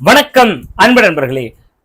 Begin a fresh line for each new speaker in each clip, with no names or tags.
வணக்கம் அன்பு நண்பர்களே.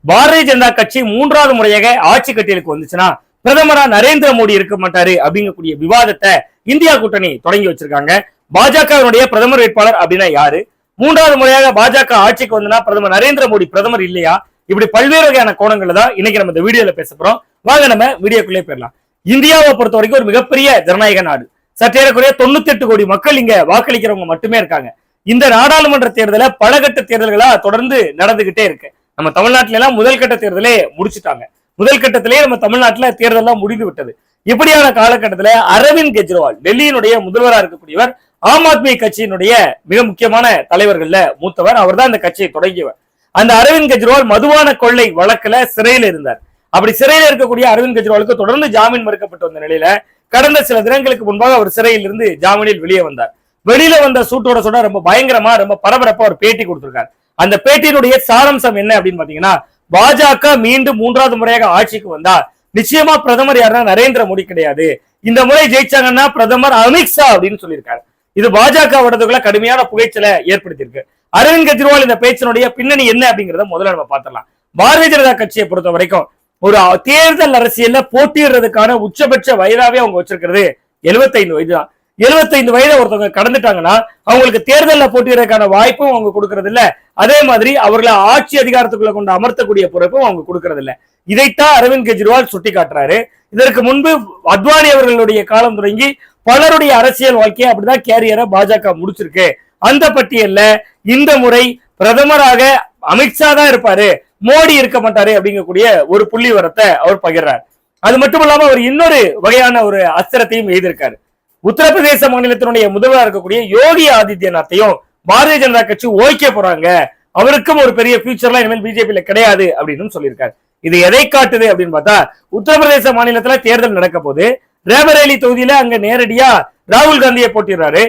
பாரதிய ஜனதா கட்சி மூன்றாவது முறையாக ஆட்சி கட்டியலுக்கு வந்துச்சுன்னா பிரதமரா நரேந்திர மோடி இருக்க மாட்டாரு அப்படிங்கக்கூடிய விவாதத்தை இந்தியா கூட்டணி தொடங்கி வச்சிருக்காங்க. பாஜகவினுடைய பிரதமர் வேட்பாளர் அப்படின்னா யாரு? மூன்றாவது முறையாக பாஜக ஆட்சிக்கு வந்தனா பிரதமர் நரேந்திர மோடி பிரதமர் இல்லையா? இப்படி பல்வேறு வகையான கோணங்களை தான் இன்னைக்கு நம்ம இந்த வீடியோல பேச போறோம். வாங்க நம்ம வீடியோக்குள்ளே போயிடலாம். இந்தியாவை பொறுத்த வரைக்கும் ஒரு மிகப்பெரிய ஜனநாயக நாடு. சற்றேறக்குறைய தொண்ணூத்தி எட்டு கோடி மக்கள் இங்க வாக்களிக்கிறவங்க மட்டுமே இருக்காங்க. இந்த நாடாளுமன்ற தேர்தல பலகட்ட தேர்தல்களா தொடர்ந்து நடந்துகிட்டே இருக்கு. நம்ம தமிழ்நாட்டில எல்லாம் முதல் கட்ட தேர்தலே முடிச்சுட்டாங்க. முதல் கட்டத்திலேயே நம்ம தமிழ்நாட்டுல தேர்தல்லாம் முடிந்து விட்டது. இப்படியான காலகட்டத்துல அரவிந்த் கெஜ்ரிவால் டெல்லியினுடைய முதல்வராக இருக்கக்கூடியவர் ஆம் ஆத்மி கட்சியினுடைய மிக முக்கியமான தலைவர்கள்ல மூத்தவர். அவர்தான் இந்த கட்சியை தொடங்கியவர். அந்த அரவிந்த் கெஜ்ரிவால் மதுபான கொள்ளை வழக்குல சிறையில் இருந்தார். அப்படி சிறையில் இருக்கக்கூடிய அரவிந்த் கெஜ்ரிவாலுக்கு தொடர்ந்து ஜாமீன் மறுக்கப்பட்டு வந்த நிலையில கடந்த சில தினங்களுக்கு முன்பாக அவர் சிறையில் இருந்து ஜாமீனில் வெளியே வந்தார். வெளியில வந்த சூட்டோட சொன்னா ரொம்ப பயங்கரமா ரொம்ப பரபரப்பா ஒரு பேட்டி கொடுத்திருக்காரு. அந்த பேட்டியினுடைய சாரம்சம் என்ன அப்படின்னு பாத்தீங்கன்னா பாஜக மீண்டும் மூன்றாவது முறையாக ஆட்சிக்கு வந்தா நிச்சயமா பிரதமர் யாருன்னா நரேந்திர மோடி கிடையாது. இந்த முறை ஜெயிச்சாங்கன்னா பிரதமர் அமித்ஷா அப்படின்னு சொல்லியிருக்காரு. இது பாஜக வடதுக்குள்ள கடுமையான புகைச்சலை ஏற்படுத்தியிருக்கு. அரவிந்த் கெஜ்ரிவால் இந்த பேச்சினுடைய பின்னணி என்ன அப்படிங்கறத முதல்ல நம்ம பார்த்துடலாம். பாரதிய ஜனதா கட்சியை பொறுத்த வரைக்கும் ஒரு தேர்தல் அரசியல்ல போட்டியிடுறதுக்கான உச்சபட்ச வயதாவே அவங்க வச்சிருக்கிறது 75 வயது தான் 75 வயதை ஒருத்தவங்க கடந்துட்டாங்கன்னா அவங்களுக்கு தேர்தலில் போட்டியிடறதுக்கான வாய்ப்பும் அவங்க கொடுக்கறது இல்ல அதே மாதிரி அவர்களை ஆட்சி அதிகாரத்துக்குள்ள கொண்டு அமர்த்தக்கூடிய பொறுப்பும் அவங்க கொடுக்கறது இல்ல இதைத்தான் அரவிந்த் கெஜ்ரிவால் சுட்டி காட்டுறாரு இதற்கு முன்பு அத்வானி அவர்களுடைய காலம் தொடங்கி பலருடைய அரசியல் வாழ்க்கையை அப்படிதான் கேரியரை பாஜக முடிச்சிருக்கு. அந்த பட்டியல்ல இந்த முறை பிரதமராக அமித்ஷா தான் இருப்பாரு. மோடி இருக்க மாட்டாரு அப்படிங்கக்கூடிய ஒரு புள்ளி வரத்தை அவர் பகிர்றார். அது மட்டும் இல்லாம அவர் இன்னொரு வகையான ஒரு அஸ்திரத்தையும் எழுதியிருக்காரு. உத்தரப்பிரதேச மாநிலத்தினுடைய முதல்வராக இருக்கக்கூடிய யோகி ஆதித்யநாத்தையும் பாரதிய ஜனதா கட்சி ஓய்க்க போறாங்க. அவருக்கும் ஒரு பெரிய ஃபியூச்சர்லாம் இனிமேல் பிஜேபியில கிடையாது அப்படின்னு சொல்லியிருக்காரு. இது எதை காட்டுது அப்படின்னு பார்த்தா உத்தரப்பிரதேச மாநிலத்துல தேர்தல் நடக்க போது ரேபரேலி தொகுதியில அங்க நேரடியா ராகுல் காந்தியை போட்டிடுறாரு.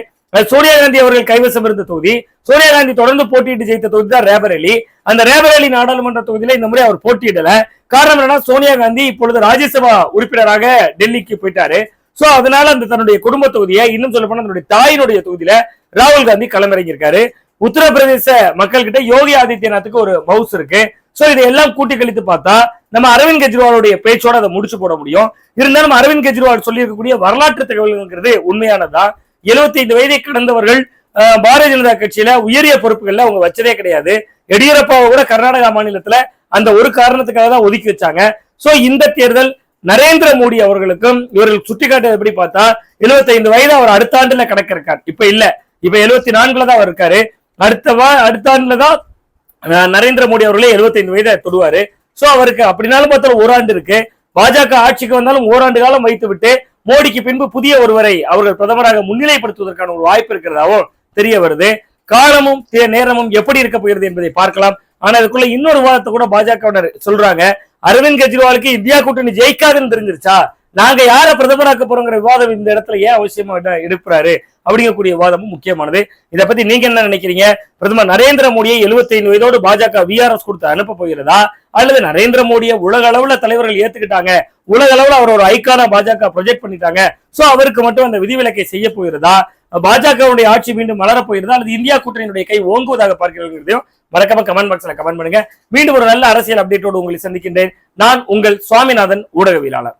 சோனியா காந்தி அவர்கள் கைவசம் இருந்த தொகுதி. சோனியா காந்தி தொடர்ந்து போட்டியிட்டு ஜெயித்த தொகுதி தான் ரேபரேலி அந்த ரேபரேலி நாடாளுமன்ற தொகுதியில இந்த முறை அவர் போட்டியிடல. காரணம் என்னன்னா சோனியா காந்தி இப்பொழுது ராஜ்யசபா உறுப்பினராக டெல்லிக்கு போயிட்டாரு. சோ அதனால அந்த தன்னுடைய குடும்ப தொகுதியை இன்னும் சொல்ல போனா தன்னுடைய தாயினுடைய தொகுதியில ராகுல் காந்தி களமிறங்கியிருக்காரு. உத்தரப்பிரதேச மக்கள் கிட்ட யோகி ஆதித்யநாத்துக்கு ஒரு மவுஸ் இருக்கு. சோ இதையெல்லாம் கூட்டி கழித்து பார்த்தா நம்ம அரவிந்த் கெஜ்ரிவாலுடைய பேச்சோட அதை முடிச்சு போட முடியும். இருந்தாலும் அரவிந்த் கெஜ்ரிவால் சொல்லியிருக்கக்கூடிய வரலாற்று தகவல்ங்கிறது உண்மையானதுதான் 75 வயதை கடந்தவர்கள் பாரதிய ஜனதா கட்சியில உயரிய பொறுப்புகள்ல அவங்க வச்சதே கிடையாது. எடியூரப்பாவை கூட கர்நாடகா மாநிலத்துல அந்த ஒரு காரணத்துக்காக தான் ஒதுக்கி வச்சாங்க. சோ இந்த தேர்தல் நரேந்திர மோடி அவர்களுக்கும் இவர்கள் சுட்டிக்காட்டு எப்படி பார்த்தா 75 வயது அவர் அடுத்த ஆண்டுல கடக்க இருக்கார் இப்ப இல்ல. இப்ப 74 நான்குல தான் அவர் இருக்காரு. அடுத்த வா அடுத்த ஆண்டுல தான் நரேந்திர மோடி அவர்களே 75 வயதை தொடுவாரு. சோ அவருக்கு அப்படினாலும் பார்த்தாலும் ஓராண்டு இருக்கு. பாஜக ஆட்சிக்கு வந்தாலும் ஓராண்டு காலம் வைத்து விட்டு மோடிக்கு பின்பு புதிய ஒருவரை அவர்கள் பிரதமராக முன்னிலைப்படுத்துவதற்கான ஒரு வாய்ப்பு இருக்கிறதாவும் தெரிய வருது. காலமும் தே- நேரமும் எப்படி இருக்க போகிறது என்பதை பார்க்கலாம். ஆனா அதுக்குள்ள இன்னொரு வாதத்தை கூட பாஜகவினர் சொல்றாங்க. அரவிந்த் கெஜ்ரிவாலுக்கு இந்தியா கூட்டணி ஜெயிக்காதுன்னு தெரிஞ்சிருச்சா? நாங்க யார பிரதமராக்க போறோங்கிற விவாதம் இந்த இடத்துல ஏன் அவசியமா எடுப்புறாரு எடுக்கிறாரு? அப்படிங்கக்கூடிய விவாதமும் முக்கியமானது. இதை பத்தி நீங்க என்ன நினைக்கிறீங்க? பிரதமர் நரேந்திர மோடியை 75 வயதோடு பாஜக விஆர்எஸ் கொடுத்து அனுப்ப போகிறதா? அல்லது நரேந்திர மோடியை உலக அளவுல தலைவர்கள் ஏத்துக்கிட்டாங்க. உலக அளவுல அவர் ஒரு ஐக்கான பாஜக ப்ரொஜெக்ட் பண்ணிட்டாங்க. சோ அவருக்கு மட்டும் அந்த விதிவிலக்கை செய்ய போகிறதா? பாஜகவுடைய ஆட்சி மீண்டும் மலர போகிறதா? அல்லது இந்தியா கூட்டணியினுடைய கை ஓங்குவதாக பார்க்கிறதையும் மறக்காம கமெண்ட் பாக்ஸ்ல கமெண்ட் பண்ணுங்க. மீண்டும் ஒரு நல்ல அரசியல் அப்டேட்டோடு உங்களை சந்திக்கின்றேன். நான் உங்கள் சுவாமிநாதன் ஊடகவியலாளர்.